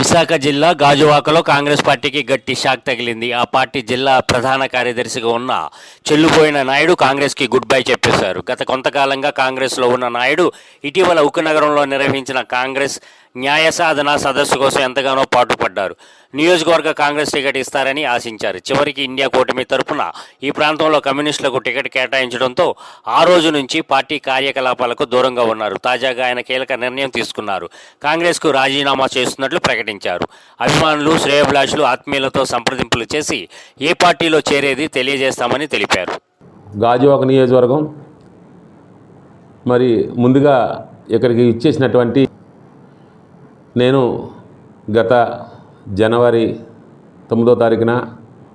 విశాఖ జిల్లా గాజువాకలో కాంగ్రెస్ పార్టీకి గట్టి షాక్ తగిలింది. ఆ పార్టీ జిల్లా ప్రధాన కార్యదర్శిగా ఉన్న చెల్లుపోయిన నాయుడు కాంగ్రెస్కి గుడ్ బై చెప్పేశారు. గత కొంతకాలంగా కాంగ్రెస్లో ఉన్న నాయుడు ఇటీవల ఉక్కునగరంలో నిర్వహించిన కాంగ్రెస్ న్యాయ సాధన సదస్సు కోసం ఎంతగానో పాటుపడ్డారు. నియోజకవర్గ కాంగ్రెస్ టికెట్ ఇస్తారని ఆశించారు. చివరికి ఇండియా కూటమి తరపున ఈ ప్రాంతంలో కమ్యూనిస్టులకు టికెట్ కేటాయించడంతో ఆ రోజు నుంచి పార్టీ కార్యకలాపాలకు దూరంగా ఉన్నారు. తాజాగా ఆయన కీలక నిర్ణయం తీసుకున్నారు. కాంగ్రెస్కు రాజీనామా చేస్తున్నట్లు ప్రకటించారు. అభిమానులు శ్రేయభిలాషులు ఆత్మీయులతో సంప్రదింపులు చేసి ఏ పార్టీలో చేరేది తెలియజేస్తామని తెలిపారు. గాజువాక నియోజకవర్గం మరి ముందుగా ఇక్కడికి ఇచ్చేసినటువంటి నేను గత జనవరి తొమ్మిదో తారీఖున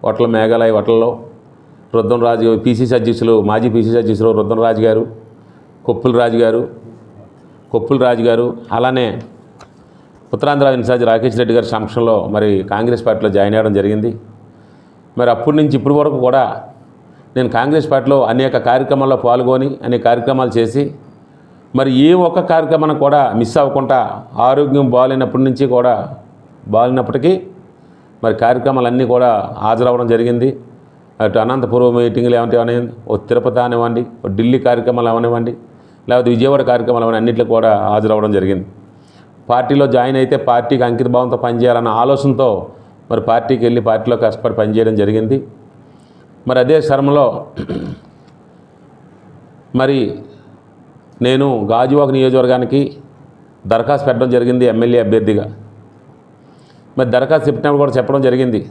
వట్ల మేఘాలయ వట్లలో రుద్దం రాజు పిసిసి అధ్యక్షులు మాజీ పీసీ అధ్యక్షులు రుద్దం రాజు గారు కొప్పుల రాజు గారు కొప్పుల రాజు గారు అలానే ఉత్తరాంధ్ర ఇన్ఛార్జ్ రాకేష్ రెడ్డి గారి సమక్షంలో మరి కాంగ్రెస్ పార్టీలో జాయిన్ అవ్వడం జరిగింది. మరి అప్పటి నుంచి ఇప్పటి వరకు కూడా నేను కాంగ్రెస్ పార్టీలో అనేక కార్యక్రమాల్లో పాల్గొని అనేక కార్యక్రమాలు చేసి మరి ఏ ఒక్క కార్యక్రమాన్ని కూడా మిస్ అవ్వకుండా ఆరోగ్యం బాగాలేనప్పటి నుంచి కూడా బాగాలేనప్పటికీ మరి కార్యక్రమాలన్నీ కూడా హాజరవ్వడం జరిగింది. అటు అనంతపురం మీటింగ్లు ఏమంటే అవనివ్వండి ఓ తిరుపతి అనివ్వండి ఓ ఢిల్లీ కార్యక్రమాలు అవనివ్వండి లేకపోతే విజయవాడ కార్యక్రమాలు అవన్నీ అన్నింటిలో కూడా హాజరవ్వడం జరిగింది. పార్టీలో జాయిన్ అయితే పార్టీకి అంకిత భావంతో పనిచేయాలన్న ఆలోచనతో మరి పార్టీకి వెళ్ళి పార్టీలో కష్టపడి పనిచేయడం జరిగింది. మరి అదే శ్రమలో మరి నేను గాజువాక నియోజకవర్గానికి దరఖాస్తు పెట్టడం జరిగింది ఎమ్మెల్యే అభ్యర్థిగా. మరి దరఖాస్తు చెప్పినప్పుడు కూడా చెప్పడం జరిగింది.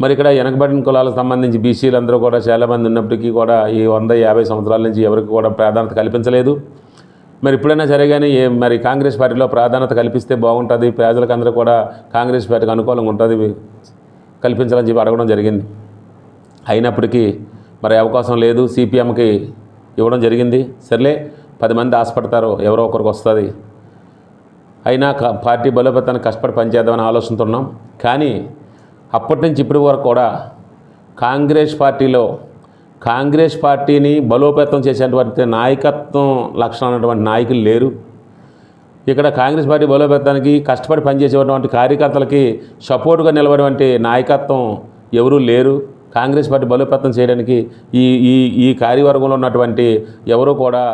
మరి ఇక్కడ వెనకబడిన కులాలకు సంబంధించి బీసీలు అందరూ కూడా చాలామంది ఉన్నప్పటికీ కూడా ఈ వంద యాభై సంవత్సరాల నుంచి ఎవరికి కూడా ప్రాధాన్యత కల్పించలేదు. మరి ఇప్పుడైనా సరే కానీ మరి కాంగ్రెస్ పార్టీలో ప్రాధాన్యత కల్పిస్తే బాగుంటుంది. ప్రజలకు అందరూ కూడా కాంగ్రెస్ పార్టీకి అనుకూలంగా ఉంటుంది. కల్పించాలని చెప్పి అడగడం జరిగింది. అయినప్పటికీ మరి అవకాశం లేదు. సిపిఎంకి ఇవ్వడం జరిగింది. సర్లే. పది మంది ఆశపడతారు ఎవరో ఒకరికి వస్తుంది. అయినా పార్టీ బలోపేతానికి కష్టపడి పనిచేద్దామని ఆలోచనతో ఉన్నాం కానీ అప్పటి నుంచి ఇప్పటి వరకు కూడా కాంగ్రెస్ పార్టీలో కాంగ్రెస్ పార్టీని బలోపేతం చేసేటువంటి నాయకత్వం లక్షణం ఉన్నటువంటి నాయకులు లేరు. ఇక్కడ కాంగ్రెస్ పార్టీ బలోపేతానికి కష్టపడి పనిచేసేటువంటి కార్యకర్తలకి సపోర్టుగా నిలబడేటువంటి నాయకత్వం ఎవరూ లేరు. కాంగ్రెస్ పార్టీ బలోపేతం చేయడానికి ఈ ఈ ఈ కార్యవర్గంలో ఉన్నటువంటి ఎవరు కూడా